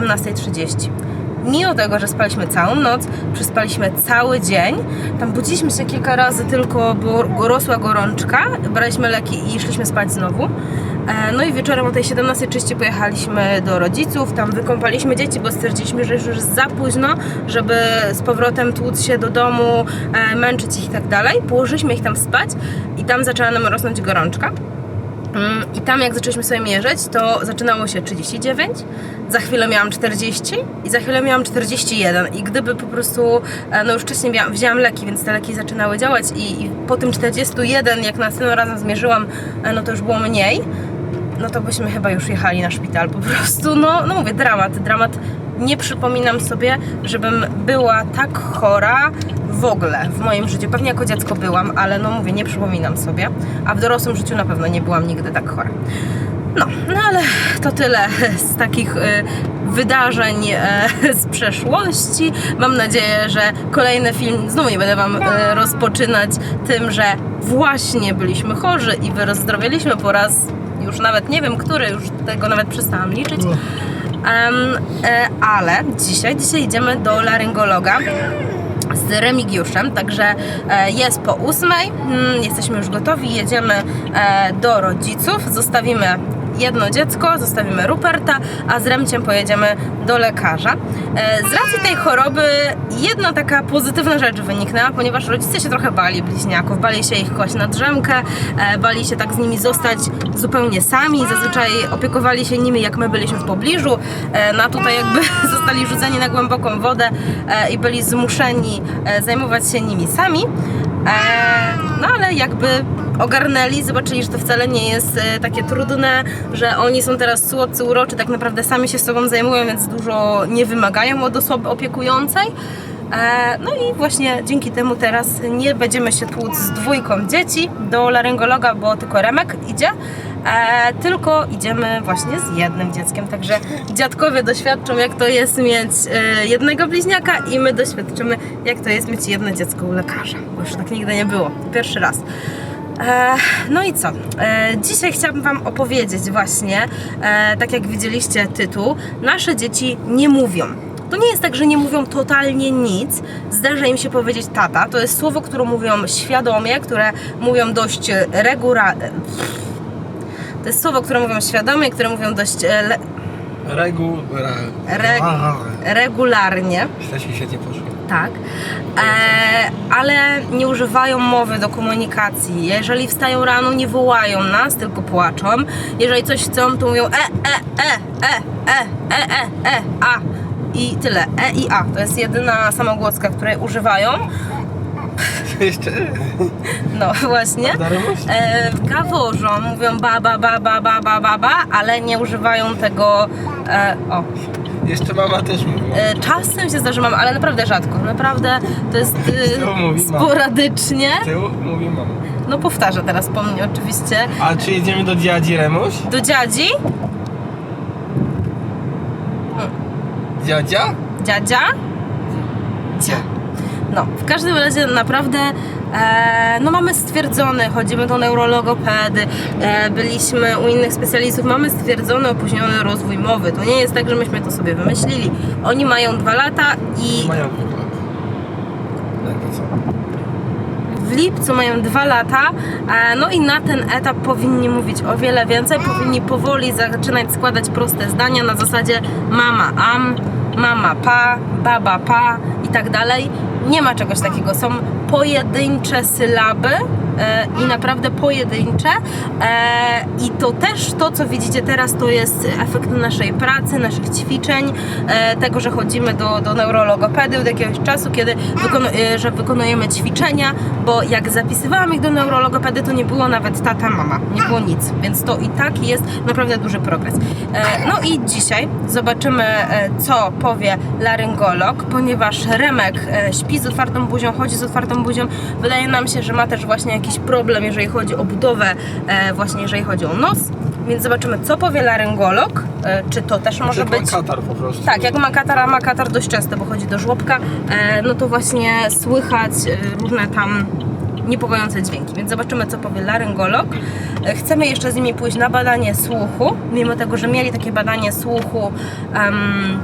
17.30. Mimo tego, że spaliśmy całą noc, przespaliśmy cały dzień, tam budziliśmy się kilka razy tylko, bo rosła gorączka, braliśmy leki i szliśmy spać znowu. E, No i wieczorem o tej 17.30 pojechaliśmy do rodziców, tam wykąpaliśmy dzieci, bo stwierdziliśmy, że już za późno, żeby z powrotem tłuc się do domu, e, męczyć ich i tak dalej. Położyliśmy ich tam spać i tam zaczęła nam rosnąć gorączka. Mm, I tam jak zaczęliśmy sobie mierzyć, to zaczynało się 39, za chwilę miałam 40 i za chwilę miałam 41 i gdyby po prostu, e, no już wcześniej miałam, wzięłam leki, więc te leki zaczynały działać i, i po tym 41, jak następnym razem zmierzyłam, e, no to już było mniej, no to byśmy chyba już jechali na szpital po prostu, no, no mówię, dramat, dramat. Nie przypominam sobie, żebym była tak chora w ogóle w moim życiu. Pewnie jako dziecko byłam, ale no mówię, nie przypominam sobie. A w dorosłym życiu na pewno nie byłam nigdy tak chora. No, no ale to tyle z takich y, wydarzeń e, z przeszłości. Mam nadzieję, że kolejny film znowu nie będę Wam e, rozpoczynać tym, że właśnie byliśmy chorzy i wyrozdrowieliśmy po raz już nawet nie wiem który, już tego nawet przestałam liczyć. E, ale dzisiaj, dzisiaj idziemy do laryngologa z Remigiuszem, także e, jest po ósmej, mm, jesteśmy już gotowi, jedziemy e, do rodziców, zostawimy jedno dziecko, zostawimy Ruperta, a z Remciem pojedziemy do lekarza. E, Z racji tej choroby jedna taka pozytywna rzecz wyniknęła, ponieważ rodzice się trochę bali bliźniaków, bali się ich kłaść na drzemkę, e, bali się tak z nimi zostać zupełnie sami, zazwyczaj opiekowali się nimi jak my byliśmy w pobliżu, e, no tutaj jakby zostali rzuceni na głęboką wodę i byli zmuszeni zajmować się nimi sami. No ale jakby ogarnęli, zobaczyli, że to wcale nie jest e, takie trudne, że oni są teraz słodcy, uroczy, tak naprawdę sami się sobą zajmują, więc dużo nie wymagają od osoby opiekującej. E, No i właśnie dzięki temu teraz nie będziemy się tłuc z dwójką dzieci do laryngologa, bo tylko Remek idzie, e, tylko idziemy właśnie z jednym dzieckiem. Także dziadkowie doświadczą, jak to jest mieć jednego bliźniaka i my doświadczymy, jak to jest mieć jedno dziecko u lekarza. Bo już tak nigdy nie było. Pierwszy raz. E, No i co? E, Dzisiaj chciałabym Wam opowiedzieć właśnie, e, tak jak widzieliście tytuł, nasze dzieci nie mówią. To nie jest tak, że nie mówią totalnie nic. Zdarza im się powiedzieć tata. To jest słowo, które mówią świadomie, które mówią dość regularnie. To jest słowo, które mówią świadomie, które mówią dość le- Regu... Re- regularnie. Świetnie poszło. Tak, e, ale nie używają mowy do komunikacji. Jeżeli wstają rano, nie wołają nas, tylko płaczą. Jeżeli coś chcą, to mówią e, e, e, e, e, e, e, e, a. I tyle. E i a. To jest jedyna samogłoska, której używają. Jeszcze? No właśnie. E, gaworzą, mówią ba, ba, ba, ba, ba, ba, ba, ba, ale nie używają tego. E, o, Jeszcze mama też mówiła. E, Czasem się zdarza mam, ale naprawdę rzadko. Naprawdę to jest e, sporadycznie. Tył mówi mama. No powtarzę teraz po mnie oczywiście. A czy jedziemy do dziadzi Remuś? Do dziadzi, Dziadzia? dziadzia, dzia. No, w każdym razie naprawdę e, no mamy stwierdzone, chodzimy do neurologopedy, e, byliśmy u innych specjalistów, mamy stwierdzony opóźniony rozwój mowy. To nie jest tak, że myśmy to sobie wymyślili. Oni mają dwa lata i Mają co? w lipcu mają dwa lata, e, no i na ten etap powinni mówić o wiele więcej, powinni powoli zaczynać składać proste zdania na zasadzie mama am, mama pa, baba pa i tak dalej. Nie ma czegoś takiego, są pojedyncze sylaby e, i naprawdę pojedyncze e, i to też to, co widzicie teraz, to jest efekt naszej pracy, naszych ćwiczeń, e, tego, że chodzimy do, do neurologopedy od jakiegoś czasu, kiedy wykonu- że wykonujemy ćwiczenia, bo jak zapisywałam ich do neurologopedy, to nie było nawet tata, mama, nie było nic, więc to i tak jest naprawdę duży progres. No i dzisiaj zobaczymy, co powie laryngolog, ponieważ Remek śpi z otwartą buzią, chodzi z otwartą buzią. Wydaje nam się, że ma też właśnie jakiś problem, jeżeli chodzi o budowę, e, właśnie jeżeli chodzi o nos. Więc zobaczymy, co powie laryngolog. E, Czy to też może pan być. katar po prostu. Tak, jak ma katar, a ma katar dość często, bo chodzi do żłobka, e, no to właśnie słychać różne tam niepokojące dźwięki. Więc zobaczymy, co powie laryngolog. Chcemy jeszcze z nimi pójść na badanie słuchu, mimo tego, że mieli takie badanie słuchu. em,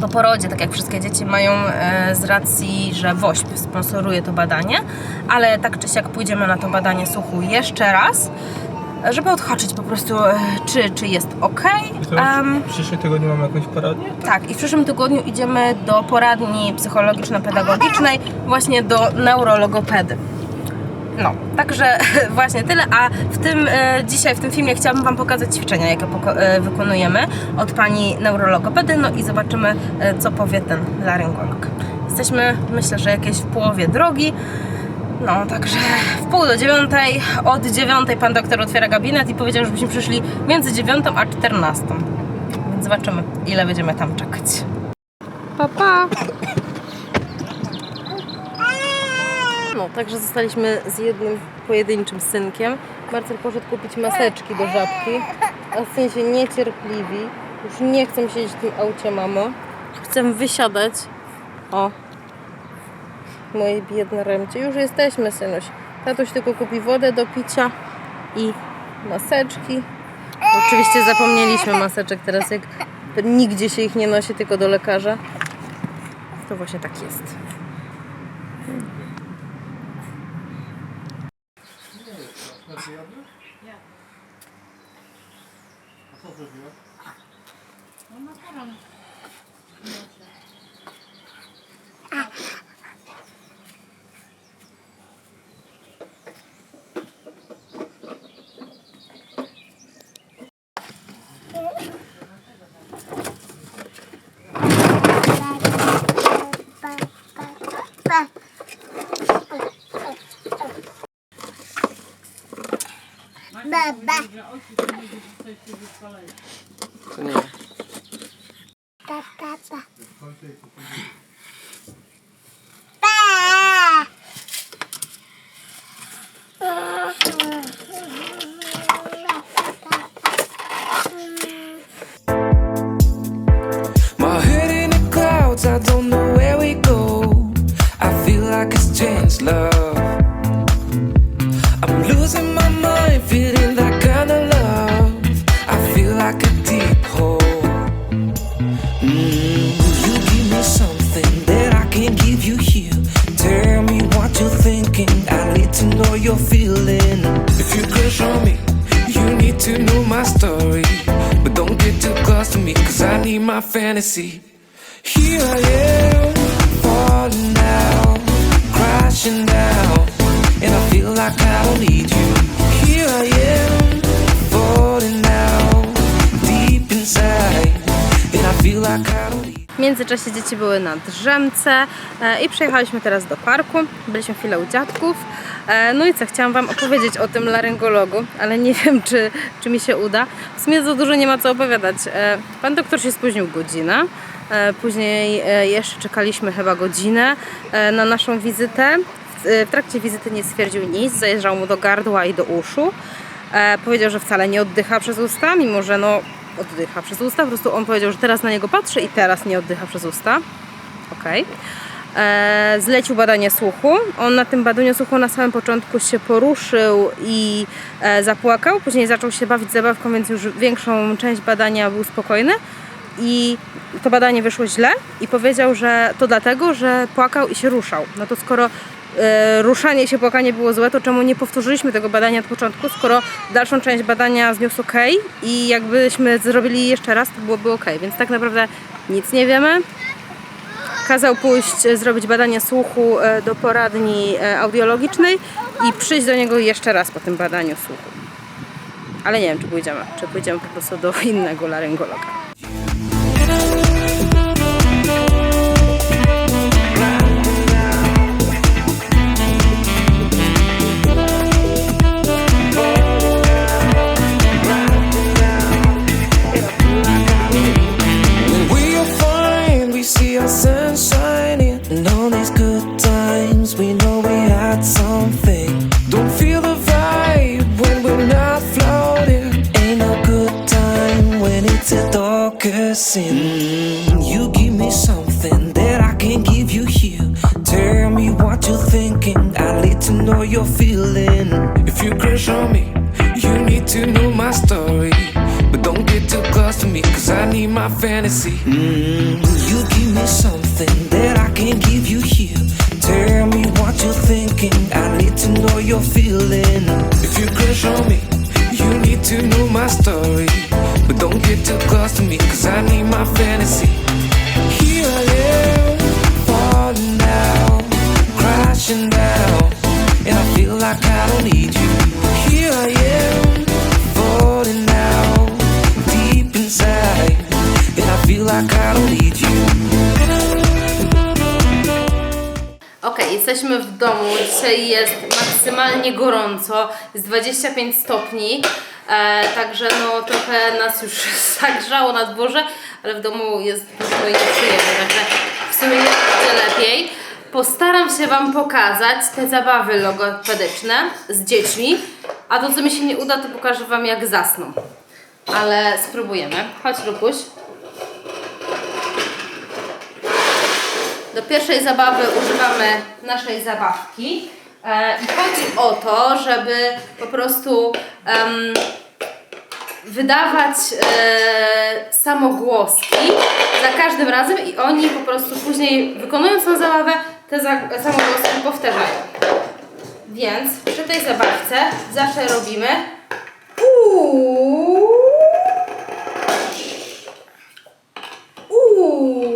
po porodzie, tak jak wszystkie dzieci mają e, z racji, że WOŚP sponsoruje to badanie, ale tak czy siak pójdziemy na to badanie słuchu jeszcze raz, żeby odhaczyć po prostu, e, czy, czy jest ok. Em, w przyszłym tygodniu mamy jakąś poradnię? tak, i w przyszłym tygodniu idziemy do poradni psychologiczno-pedagogicznej, właśnie do neurologopedy. No, także właśnie tyle, a w tym e, dzisiaj w tym filmie chciałabym Wam pokazać ćwiczenia, jakie e, wykonujemy od pani neurologopedy, no i zobaczymy, e, co powie ten laryngolog. Jesteśmy, myślę, że jakieś w połowie drogi. No, także w pół do dziewiątej, od dziewiątej pan doktor otwiera gabinet i powiedział, żebyśmy przyszli między dziewiątą a czternastą. Więc zobaczymy, ile będziemy tam czekać. Pa, pa. Także zostaliśmy z jednym pojedynczym synkiem. Marcel poszedł kupić maseczki do żabki, a syn się niecierpliwi. Już nie chcę siedzieć w tym aucie, mamo. Chcę wysiadać. O, moje biedne remcie. Już jesteśmy, synuś. Tatuś tylko kupi wodę do picia i maseczki. Oczywiście zapomnieliśmy maseczek teraz, jak nigdzie się ich nie nosi, tylko do lekarza. To właśnie tak jest. Fantasy. Here I W międzyczasie dzieci były na drzemce e, i przyjechaliśmy teraz do parku. Byliśmy chwilę u dziadków. E, no i co, chciałam Wam opowiedzieć o tym laryngologu, ale nie wiem, czy, czy mi się uda. W sumie za dużo nie ma co opowiadać. E, pan doktor się spóźnił godzinę. Później jeszcze czekaliśmy chyba godzinę na naszą wizytę. W, trakcie wizyty nie stwierdził nic, zajeżdżał mu do gardła i do uszu. Powiedział, że wcale nie oddycha przez usta, mimo że no oddycha przez usta. Po prostu on powiedział, że teraz na niego patrzy i teraz nie oddycha przez usta. Okej. E, Zlecił badanie słuchu. On na tym badaniu słuchu na samym początku się poruszył i e, zapłakał. Później zaczął się bawić zabawką, więc już większą część badania był spokojny. I to badanie wyszło źle i powiedział, że to dlatego, że płakał i się ruszał. No to skoro ruszanie się, płakanie było złe, to czemu nie powtórzyliśmy tego badania od początku, skoro dalszą część badania zniósł ok i jakbyśmy zrobili jeszcze raz, to byłoby ok. Więc tak naprawdę nic nie wiemy. Kazał pójść e, zrobić badanie słuchu e, do poradni e, audiologicznej i przyjść do niego jeszcze raz po tym badaniu słuchu. Ale nie wiem, czy pójdziemy, czy pójdziemy po prostu do innego laryngologa. Sin. Mm, you give me something that I can't give you here. Tell me what you're thinking. I need to know you're feeling. If you crush on me, you need to know my story. But don't get too close to me, cause I need my fantasy. Mm, you give me something that I can't give you here. Tell me what you're thinking. I need to know you're feeling. If you crush on me, you need to know my story. But don't get too close to me, cause I need my fantasy. Here I am, falling down, crashing down. And I feel like I don't need you. Here I am, falling down, deep inside. And I feel like I don't need you. Ok, jesteśmy w domu. Dzisiaj jest maksymalnie gorąco, jest 25 stopni. E, także no trochę nas już zagrzało na dworze, ale w domu jest dużo i także w sumie nie lepiej. Postaram się Wam pokazać te zabawy logopedyczne z dziećmi, a to co mi się nie uda, to pokażę Wam jak zasną. Ale spróbujemy. Chodź Lupuś. Do pierwszej zabawy używamy naszej zabawki. E, I chodzi o to, żeby po prostu em, wydawać e, samogłoski za każdym razem i oni po prostu później wykonując tę zabawę te za, samogłoski powtarzają. Więc przy tej zabawce zawsze robimy uuu. Uuu.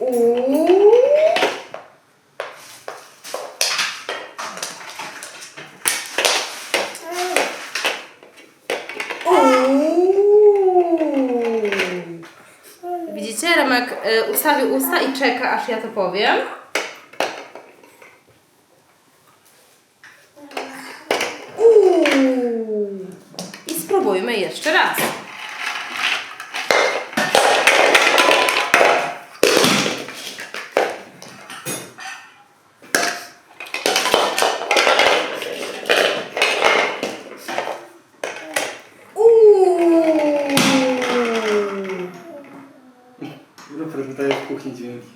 Uuu. Uuu. Widzicie, Remek y, ustawił usta i czeka, aż ja to powiem. Uuu. I spróbujmy jeszcze raz. Uuu. Rupert kuchni dźwięki.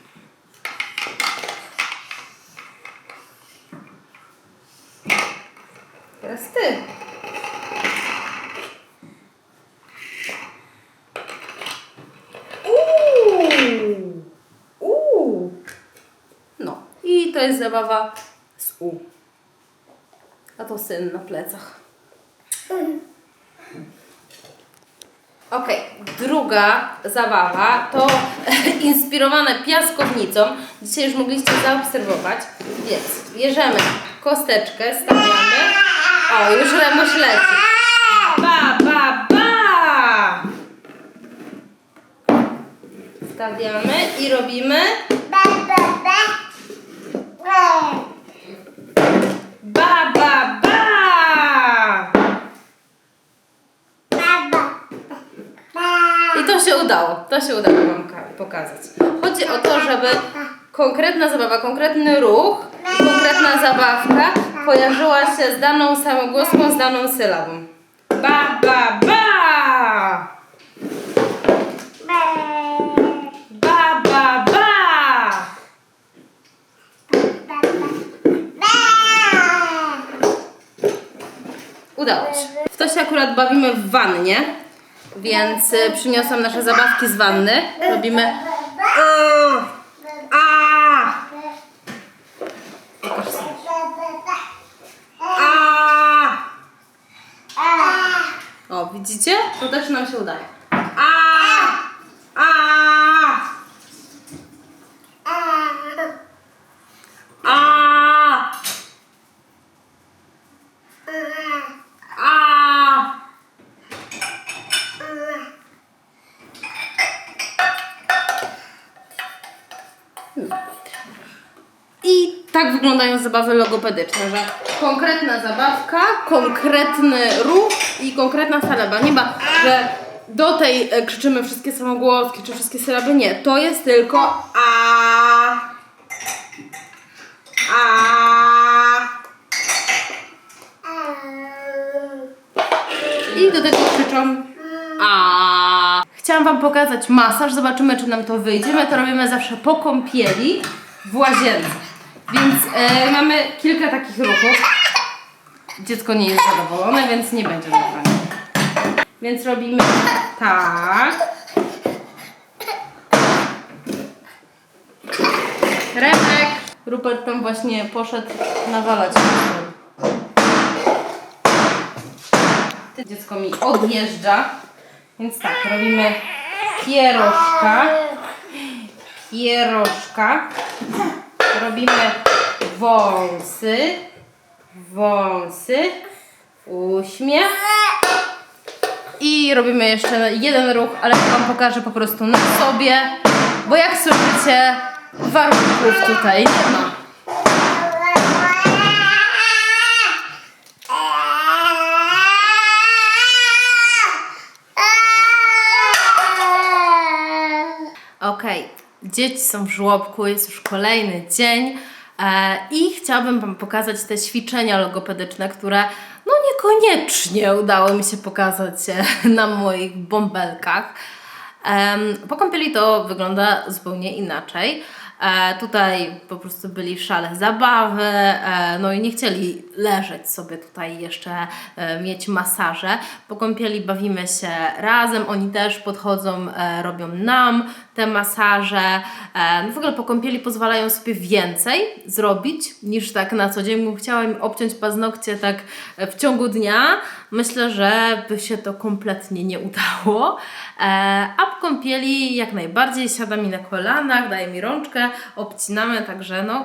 Teraz ty. Uuu. Uuu. No i to jest zabawa z U. A to syn na plecach. Okej, druga zabawa to inspirowane piaskownicą. Dzisiaj już mogliście zaobserwować. Więc bierzemy kosteczkę, stawiamy. O, już Remuś leci. Ba, ba, ba! Stawiamy i robimy ba, ba, ba! I to się udało, to się udało Wam ka- pokazać. Chodzi o to, żeby konkretna zabawa, konkretny ruch, konkretna zabawka kojarzyła się z daną samogłoską, z daną sylabą. Ba, ba, ba! Ba, ba, ba! Udało się. W to się akurat bawimy w wannie, więc y, przyniosłam nasze zabawki z wanny. Robimy. O! Widzicie? To też nam się udaje. A! A! A! A! I tak wyglądają zabawy logopedyczne, że konkretna zabawka, konkretny ruch i konkretna syllaba. Nie ma, że do tej e, krzyczymy wszystkie samogłoski czy wszystkie sylaby. Nie, to jest tylko a. A. I do tego krzyczą a. Chciałam Wam pokazać masaż, zobaczymy czy nam to wyjdzie. My to robimy zawsze po kąpieli w łazience. Więc e, mamy kilka takich ruchów. Dziecko nie jest zadowolone, więc nie będzie nagrania. Więc robimy tak. Remek. Rupert tam właśnie poszedł nawalać. Dziecko mi odjeżdża. Więc tak, robimy pierożka. Pierożka. Robimy wąsy. Wąsy. Uśmiech. I robimy jeszcze jeden ruch, ale to Wam pokażę po prostu na sobie, bo jak słyszycie, warunków tutaj nie ma. Dzieci są w żłobku, jest już kolejny dzień e, i chciałabym Wam pokazać te ćwiczenia logopedyczne, które no niekoniecznie udało mi się pokazać e, na moich bąbelkach. Po kąpieli to wygląda zupełnie inaczej. E, tutaj po prostu byli w szale zabawy, e, no i nie chcieli leżeć sobie tutaj jeszcze, e, mieć masaże. Po kąpieli bawimy się razem, oni też podchodzą, e, robią nam te masaże. E, no w ogóle po kąpieli pozwalają sobie więcej zrobić niż tak na co dzień. Bym chciała im obciąć paznokcie tak w ciągu dnia. Myślę, że by się to kompletnie nie udało. E, a po kąpieli jak najbardziej siada mi na kolanach, daje mi rączkę, obcinamy, także no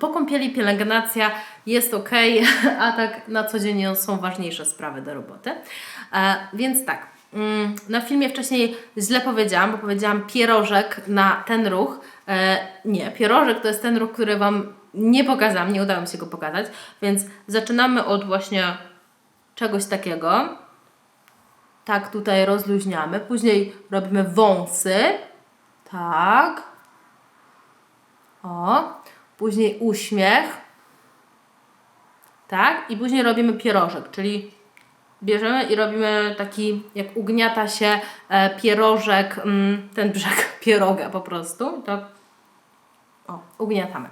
po kąpieli pielęgnacja jest ok, a tak na co dzień są ważniejsze sprawy do roboty. E, więc tak, mm, na filmie wcześniej źle powiedziałam, bo powiedziałam pierożek na ten ruch. E, nie, pierożek to jest ten ruch, który Wam nie pokazałam, nie udało mi się go pokazać, więc zaczynamy od właśnie czegoś takiego. Tak, tutaj rozluźniamy. Później robimy wąsy. Tak. O. Później uśmiech. Tak. I później robimy pierożek, czyli bierzemy i robimy taki, jak ugniata się e, pierożek, mm, ten brzeg pieroga po prostu. Tak. O, ugniatamy.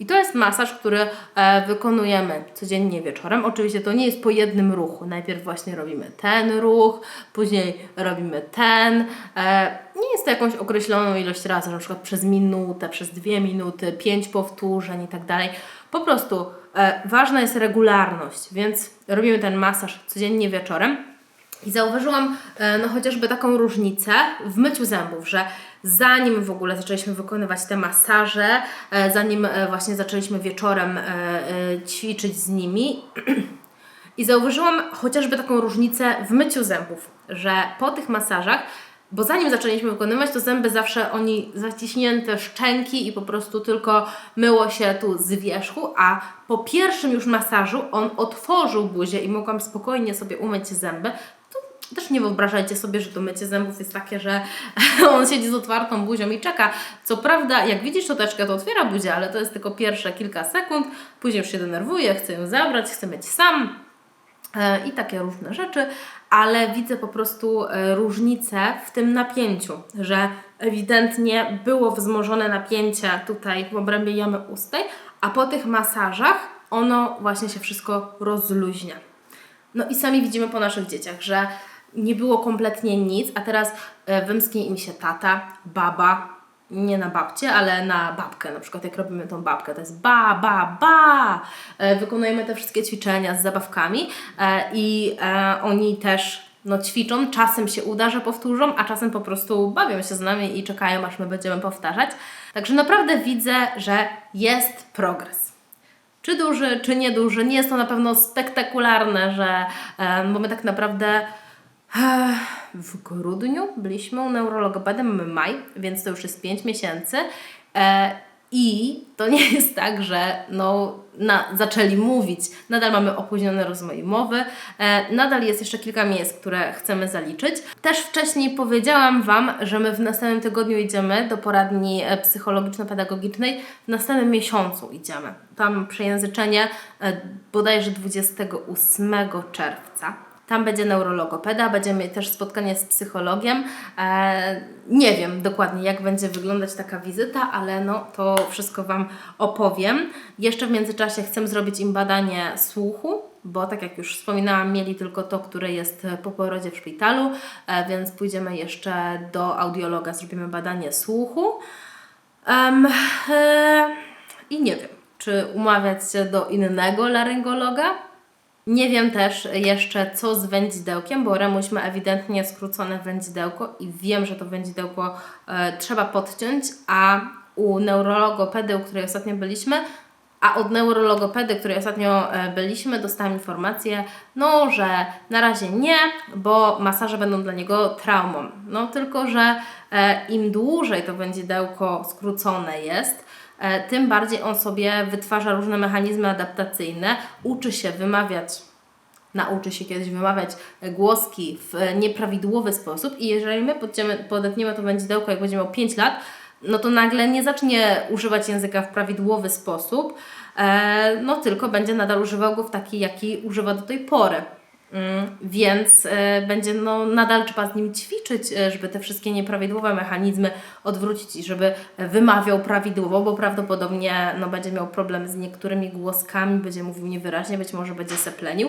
I to jest masaż, który e, wykonujemy codziennie wieczorem. Oczywiście to nie jest po jednym ruchu. Najpierw właśnie robimy ten ruch, później robimy ten. E, nie jest to jakąś określoną ilość razy, na przykład przez minutę, przez dwie minuty, pięć powtórzeń i tak dalej. Po prostu e, ważna jest regularność, więc robimy ten masaż codziennie wieczorem. I zauważyłam no chociażby taką różnicę w myciu zębów, że zanim w ogóle zaczęliśmy wykonywać te masaże, e, zanim e, właśnie zaczęliśmy wieczorem e, ćwiczyć z nimi, i zauważyłam chociażby taką różnicę w myciu zębów, że po tych masażach, bo zanim zaczęliśmy wykonywać, to zęby zawsze oni zaciśnięte, szczęki i po prostu tylko myło się tu z wierzchu, a po pierwszym już masażu on otworzył buzię i mogłam spokojnie sobie umyć zęby. Też nie wyobrażajcie sobie, że to mycie zębów jest takie, że on siedzi z otwartą buzią i czeka. Co prawda, jak widzi szczoteczkę, to otwiera buzię, ale to jest tylko pierwsze kilka sekund, później już się denerwuje, chce ją zabrać, chce mieć sam, e, i takie różne rzeczy, ale widzę po prostu e, różnicę w tym napięciu, że ewidentnie było wzmożone napięcie tutaj w obrębie jamy ustnej, a po tych masażach ono właśnie się wszystko rozluźnia. No i sami widzimy po naszych dzieciach, że nie było kompletnie nic, a teraz e, wymsknie im się tata, baba, nie na babcie, ale na babkę. Na przykład jak robimy tą babkę, to jest ba, ba, ba. E, Wykonujemy te wszystkie ćwiczenia z zabawkami e, i oni też no, ćwiczą. Czasem się uda, że powtórzą, a czasem po prostu bawią się z nami i czekają, aż my będziemy powtarzać. Także naprawdę widzę, że jest progres czy duży, czy nieduży. Nie jest to na pewno spektakularne, że, bo my tak naprawdę w grudniu byliśmy u neurologopedy, mamy maj, więc to już jest 5 miesięcy. E, I to nie jest tak, że no, na, zaczęli mówić. Nadal mamy opóźniony rozwój mowy, e, nadal jest jeszcze kilka miejsc, które chcemy zaliczyć. Też wcześniej powiedziałam Wam, że my w następnym tygodniu idziemy do poradni e, psychologiczno-pedagogicznej, w następnym miesiącu idziemy. Tam przejęzyczenie e, bodajże 28 czerwca. Tam będzie neurologopeda, będziemy też spotkanie z psychologiem. E, nie wiem dokładnie, jak będzie wyglądać taka wizyta, ale no to wszystko Wam opowiem. Jeszcze w międzyczasie chcę zrobić im badanie słuchu, bo tak jak już wspominałam, mieli tylko to, które jest po porodzie w szpitalu, e, więc pójdziemy jeszcze do audiologa, zrobimy badanie słuchu. Em, e, I nie wiem, czy umawiać się do innego laryngologa, nie wiem też jeszcze, co z wędzidełkiem, bo Remuś ma ewidentnie skrócone wędzidełko i wiem, że to wędzidełko e, trzeba podciąć, a u neurologopedy, u której ostatnio byliśmy, a od neurologopedy, której ostatnio e, byliśmy, dostałam informację, no, że na razie nie, bo masaże będą dla niego traumą. No, tylko że e, im dłużej to wędzidełko skrócone jest, tym bardziej on sobie wytwarza różne mechanizmy adaptacyjne, uczy się wymawiać nauczy się kiedyś wymawiać e, głoski w e, nieprawidłowy sposób i jeżeli my podciemy, podetniemy to wędzidełko, jak będzie miał 5 lat, no to nagle nie zacznie używać języka w prawidłowy sposób, e, no tylko będzie nadal używał go w taki, jaki używa do tej pory. Mm, Więc e, będzie no, nadal trzeba z nim ćwiczyć, e, żeby te wszystkie nieprawidłowe mechanizmy odwrócić i żeby wymawiał prawidłowo, bo prawdopodobnie no, będzie miał problem z niektórymi głoskami, będzie mówił niewyraźnie, być może będzie seplenił,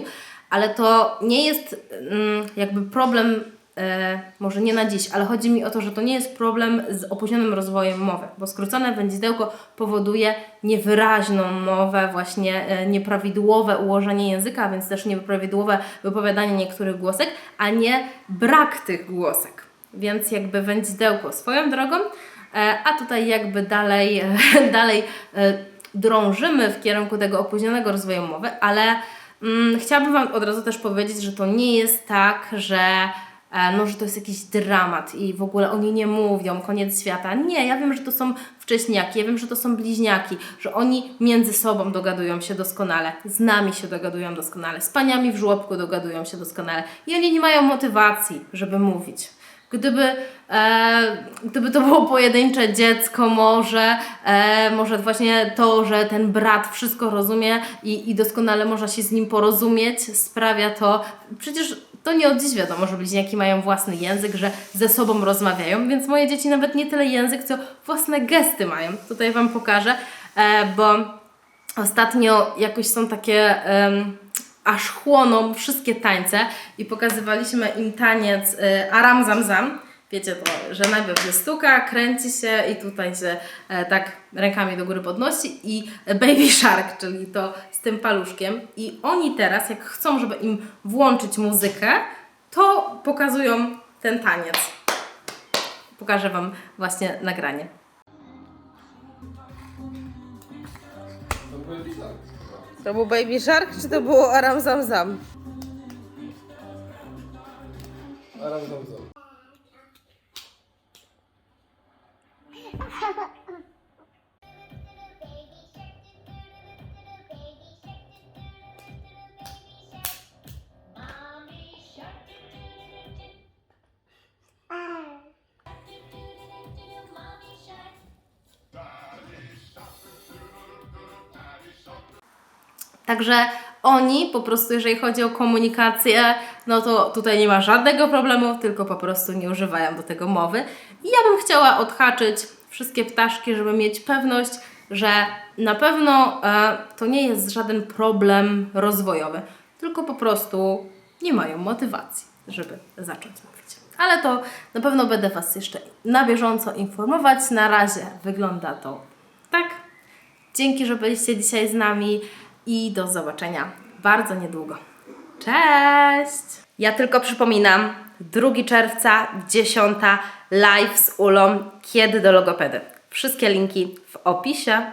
ale to nie jest mm, jakby problem e, może nie na dziś, ale chodzi mi o to, że to nie jest problem z opóźnionym rozwojem mowy, bo skrócone wędzidełko powoduje niewyraźną mowę, właśnie e, nieprawidłowe ułożenie języka, więc też nieprawidłowe wypowiadanie niektórych głosek, a nie brak tych głosek. Więc jakby wędzidełko swoją drogą, e, a tutaj jakby dalej, dalej drążymy w kierunku tego opóźnionego rozwoju mowy, ale mm, chciałabym Wam od razu też powiedzieć, że to nie jest tak, że no, że to jest jakiś dramat i w ogóle oni nie mówią, koniec świata. Nie, ja wiem, że to są wcześniaki, ja wiem, że to są bliźniaki, że oni między sobą dogadują się doskonale, z nami się dogadują doskonale, z paniami w żłobku dogadują się doskonale i oni nie mają motywacji, żeby mówić. Gdyby, e, gdyby to było pojedyncze dziecko, może, e, może właśnie to, że ten brat wszystko rozumie i, i doskonale można się z nim porozumieć, sprawia to. Przecież to nie od dziś wiadomo, że bliźniaki mają własny język, że ze sobą rozmawiają, więc moje dzieci nawet nie tyle język, co własne gesty mają. Tutaj Wam pokażę, e, bo ostatnio jakoś są takie. aż chłoną wszystkie tańce i pokazywaliśmy im taniec y, Aram Zam Zam. Wiecie to, że najpierw się stuka, kręci się i tutaj się e, tak rękami do góry podnosi i Baby Shark, czyli to z tym paluszkiem. I oni teraz, jak chcą, żeby im włączyć muzykę, to pokazują ten taniec. Pokażę Wam właśnie nagranie. To był Baby Shark, czy to było Aram Zam Zam? Aram zam zam. Także oni po prostu, jeżeli chodzi o komunikację, no to tutaj nie ma żadnego problemu, tylko po prostu nie używają do tego mowy. I ja bym chciała odhaczyć wszystkie ptaszki, żeby mieć pewność, że na pewno e, to nie jest żaden problem rozwojowy, tylko po prostu nie mają motywacji, żeby zacząć mówić. Ale to na pewno będę Was jeszcze na bieżąco informować. Na razie wygląda to tak. Dzięki, że byliście dzisiaj z nami i do zobaczenia bardzo niedługo. Cześć! Ja tylko przypominam, 2 czerwca, 10 live z Ulą, kiedy do logopedy. Wszystkie linki w opisie.